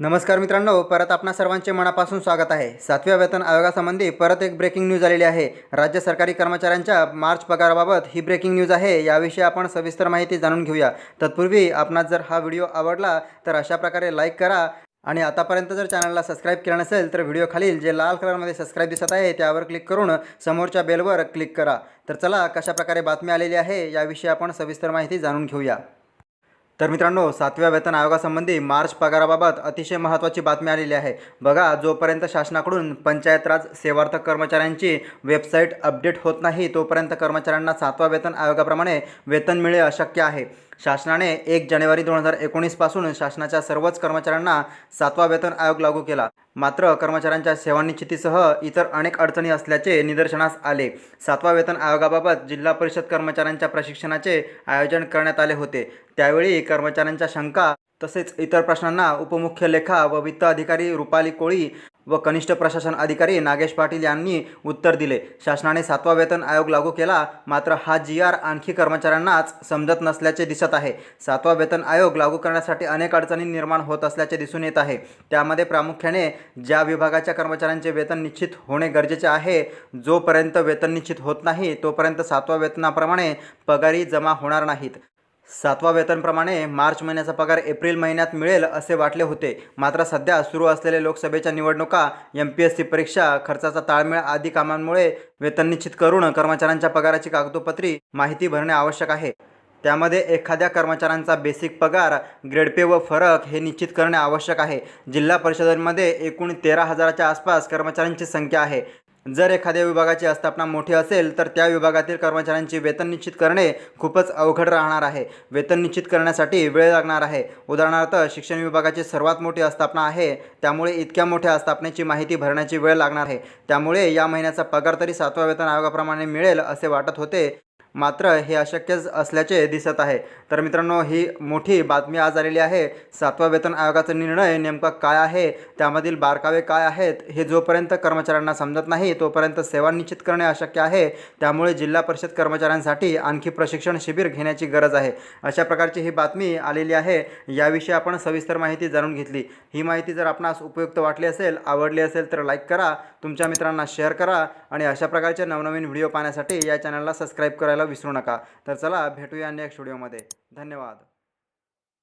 नमस्कार मित्रांनो परत आपणा सर्वांचे मनापासून स्वागत आहे. सातव्या वेतन आयोगासंबंधी परत एक ब्रेकिंग न्यूज आलेली आहे. राज्य सरकारी कर्मचाऱ्यांच्या मार्च पगाराबाबत ही ब्रेकिंग न्यूज आहे याविषयी आपण सविस्तर माहिती जाणून घेऊया. तत्पूर्वी आपणास जर हा व्हिडिओ आवडला तर अशा प्रकारे लाईक करा. आणि आतापर्यंत जर चॅनलला सबस्क्राईब केलं नसेल तर व्हिडिओ खालील जे लाल कलरमध्ये सबस्क्राईब दिसत आहे त्यावर क्लिक करून समोरच्या बेलवर क्लिक करा. तर चला कशाप्रकारे बातमी आलेली आहे याविषयी आपण सविस्तर माहिती जाणून घेऊया. तर मित्रांनो सातव्या वेतन आयोगासंबंधी मार्च पगाराबाबत अतिशय महत्त्वाची बातमी आलेली आहे. बघा जोपर्यंत शासनाकडून पंचायत राज सेवार्थक कर्मचाऱ्यांची वेबसाईट अपडेट होत नाही तोपर्यंत कर्मचाऱ्यांना सातव्या वेतन आयोगाप्रमाणे वेतन मिळणे अशक्य आहे. शासनाने एक जानेवारी दोन हजार एकोणीसपासून शासनाच्या सर्वच कर्मचाऱ्यांना सातवा वेतन आयोग लागू केला. मात्र कर्मचाऱ्यांच्या सेवानिश्चितीसह इतर अनेक अडचणी असल्याचे निदर्शनास आले. सातवा वेतन आयोगाबाबत जिल्हा परिषद कर्मचाऱ्यांच्या प्रशिक्षणाचे आयोजन करण्यात आले होते. त्यावेळी कर्मचाऱ्यांच्या शंका तसेच इतर प्रश्नांना उपमुख्य लेखा व वित्त अधिकारी रुपाली कोळी व कनिष्ठ प्रशासन अधिकारी नागेश पाटील यांनी उत्तर दिले. शासनाने सातवा वेतन आयोग लागू केला मात्र हा जी आर आणखी कर्मचाऱ्यांनाच समजत नसल्याचे दिसत आहे. सातवा वेतन आयोग लागू करण्यासाठी अनेक अडचणी निर्माण होत असल्याचे दिसून येत आहे. त्यामध्ये प्रामुख्याने ज्या विभागाच्या कर्मचाऱ्यांचे वेतन निश्चित होणे गरजेचे आहे जोपर्यंत वेतन निश्चित होत नाही तोपर्यंत सातवा वेतनाप्रमाणे पगारी जमा होणार नाहीत. सातवा वेतनप्रमाणे मार्च महिन्याचा पगार एप्रिल महिन्यात मिळेल असे वाटले होते. मात्र सध्या सुरू असलेल्या लोकसभेच्या निवडणुका एम पी एस सी परीक्षा खर्चाचा ताळमेळ आदी कामांमुळे वेतन निश्चित करून कर्मचाऱ्यांच्या पगाराची कागदोपत्री माहिती भरणे आवश्यक आहे. त्यामध्ये एखाद्या कर्मचाऱ्यांचा बेसिक पगार ग्रेड पे व फरक हे निश्चित करणे आवश्यक आहे. जिल्हा परिषदांमध्ये एकूण तेरा हजाराच्या आसपास कर्मचाऱ्यांची संख्या आहे. जर एखाद्या विभागाची आस्थापना मोठी असेल तर त्या विभागातील कर्मचाऱ्यांची वेतन निश्चित करणे खूपच अवघड राहणार आहे. वेतन निश्चित करण्यासाठी वेळ लागणार आहे. उदाहरणार्थ शिक्षण विभागाची सर्वात मोठी आस्थापना आहे त्यामुळे इतक्या मोठ्या आस्थापनेची माहिती भरण्याची वेळ लागणार आहे. त्यामुळे या महिन्याचा पगार तरी सातव्या वेतन आयोगाप्रमाणे मिळेल असे वाटत होते. मात्र हे अशक्यच असल्याचे दिसत आहे. तर मित्रांनो ही मोठी बातमी आज आलेली आहे. सातवा वेतन आयोगाचा निर्णय नेमका काय आहे? त्यामधील बारकावे काय आहेत? हे जोपर्यंत कर्मचाऱ्यांना समजत नाही तोपर्यंत सेवा निश्चित करणे अशक्य आहे. त्यामुळे जिल्हा परिषद कर्मचाऱ्यांसाठी आणखी प्रशिक्षण शिबिर घेण्याची गरज आहे. अशा प्रकारची ही बातमी आलेली आहे. याविषयी आपण सविस्तर माहिती जाणून घेतली. ही माहिती जर आपणास उपयुक्त वाटली असेल आवडली असेल तर लाईक करा तुमच्या मित्रांना शेअर करा आणि अशा प्रकारचे नवनवीन व्हिडिओ पाहण्यासाठी या चॅनलला सबस्क्राईब करायला विसरू नका. तर चला भेटूया नेक्स्ट व्हिडिओमध्ये धन्यवाद.